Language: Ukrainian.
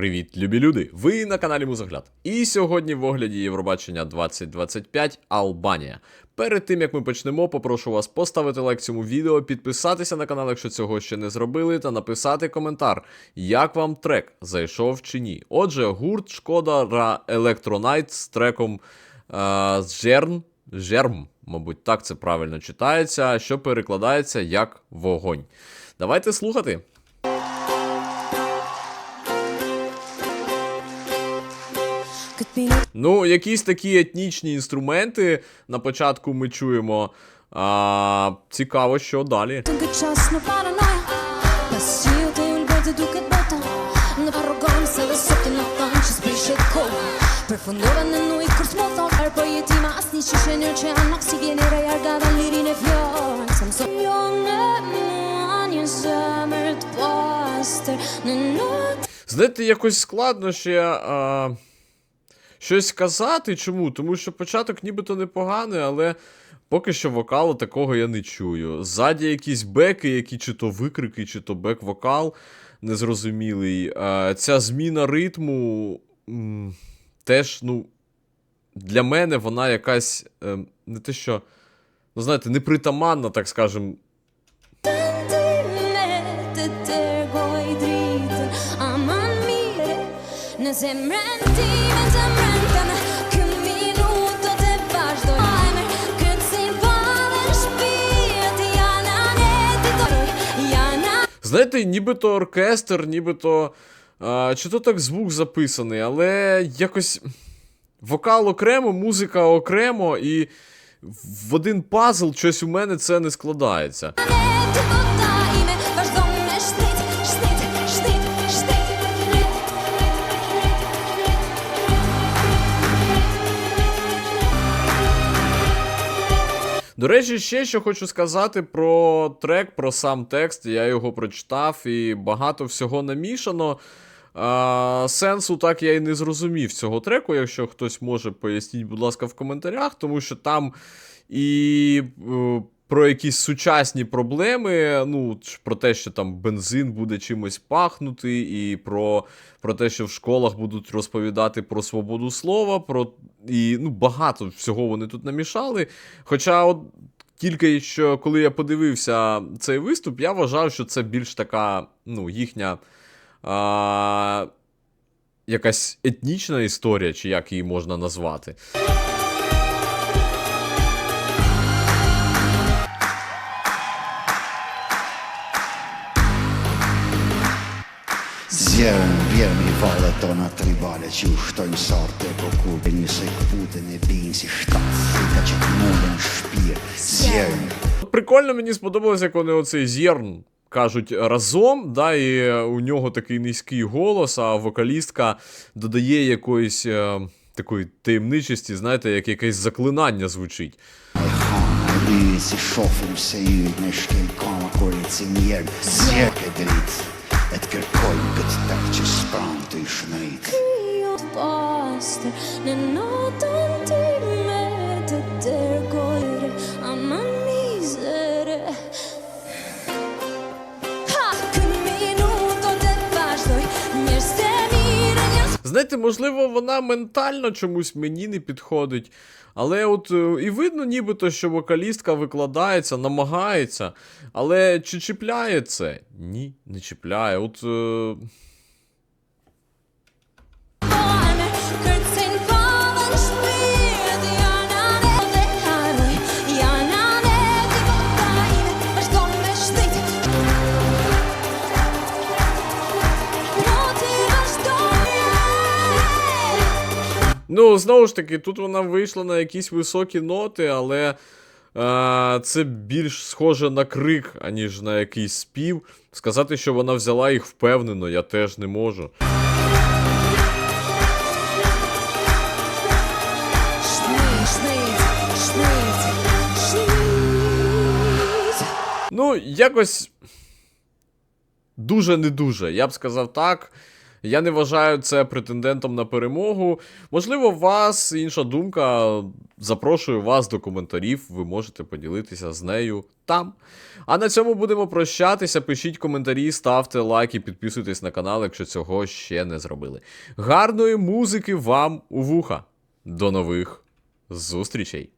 Привіт, любі люди! Ви на каналі Музогляд. І сьогодні в огляді Євробачення 2025 Албанія. Перед тим як ми почнемо, попрошу вас поставити лайк цьому відео, підписатися на канал, якщо цього ще не зробили, та написати коментар, як вам трек зайшов чи ні. Отже, гурт Шкода Ра Electronite з треком е, Жерн. Жерм, мабуть, так це правильно читається, що перекладається як вогонь. Давайте слухати. Ну, якісь такі етнічні інструменти на початку ми чуємо. А, цікаво, що далі. E Знаєте, якось складно ще а, щось сказати. Чому? Тому що початок нібито непоганий, але поки що вокалу такого я не чую. Ззаді якісь беки, які чи то викрики, чи то бек-вокал незрозумілий. А, ця зміна ритму м, теж, ну, для мене вона якась е, не те що. Ну, знаєте, непритаманна, так скажем, të Знаєте, нібито оркестр, нібито. А, чи то так звук записаний, але якось вокал окремо, музика окремо, і в один пазл щось у мене це не складається. До речі, ще що хочу сказати про трек, про сам текст. Я його прочитав і багато всього намішано. А, сенсу так я і не зрозумів цього треку. Якщо хтось може, поясніть, будь ласка, в коментарях, тому що там і е, про якісь сучасні проблеми, ну, про те, що там бензин буде чимось пахнути, і про, про те, що в школах будуть розповідати про свободу слова, про і ну, багато всього вони тут намішали. Хоча, от тільки що коли я подивився цей виступ, я вважав, що це більш така, ну, їхня. А, якась етнічна історія, чи як її можна назвати. Be një se këpute në binë si shtatë Ka që këmullën shpirë Zjerën От Прикольно мені сподобалось, як вони оцей зерн кажуть разом, да, і у нього такий низький голос, а вокалістка додає якоїсь е, такої таємничості, знаєте, як якесь заклинання звучить. Jakie kolby tak ci spam tych sznejk. your od pasty, nie na ten tyle. Знаєте, можливо, вона ментально чомусь мені не підходить. Але от е, і видно, нібито, що вокалістка викладається, намагається. Але чи чіпляє це? Ні, не чіпляє. От. Е... Ну, знову ж таки, тут вона вийшла на якісь високі ноти, але е, це більш схоже на крик, аніж на якийсь спів. Сказати, що вона взяла їх впевнено, я теж не можу. Ну, якось дуже не дуже. Я б сказав так. Я не вважаю це претендентом на перемогу. Можливо, у вас інша думка. Запрошую вас до коментарів. Ви можете поділитися з нею там. А на цьому будемо прощатися. Пишіть коментарі, ставте лайки, підписуйтесь на канал, якщо цього ще не зробили. Гарної музики вам у вуха. До нових зустрічей!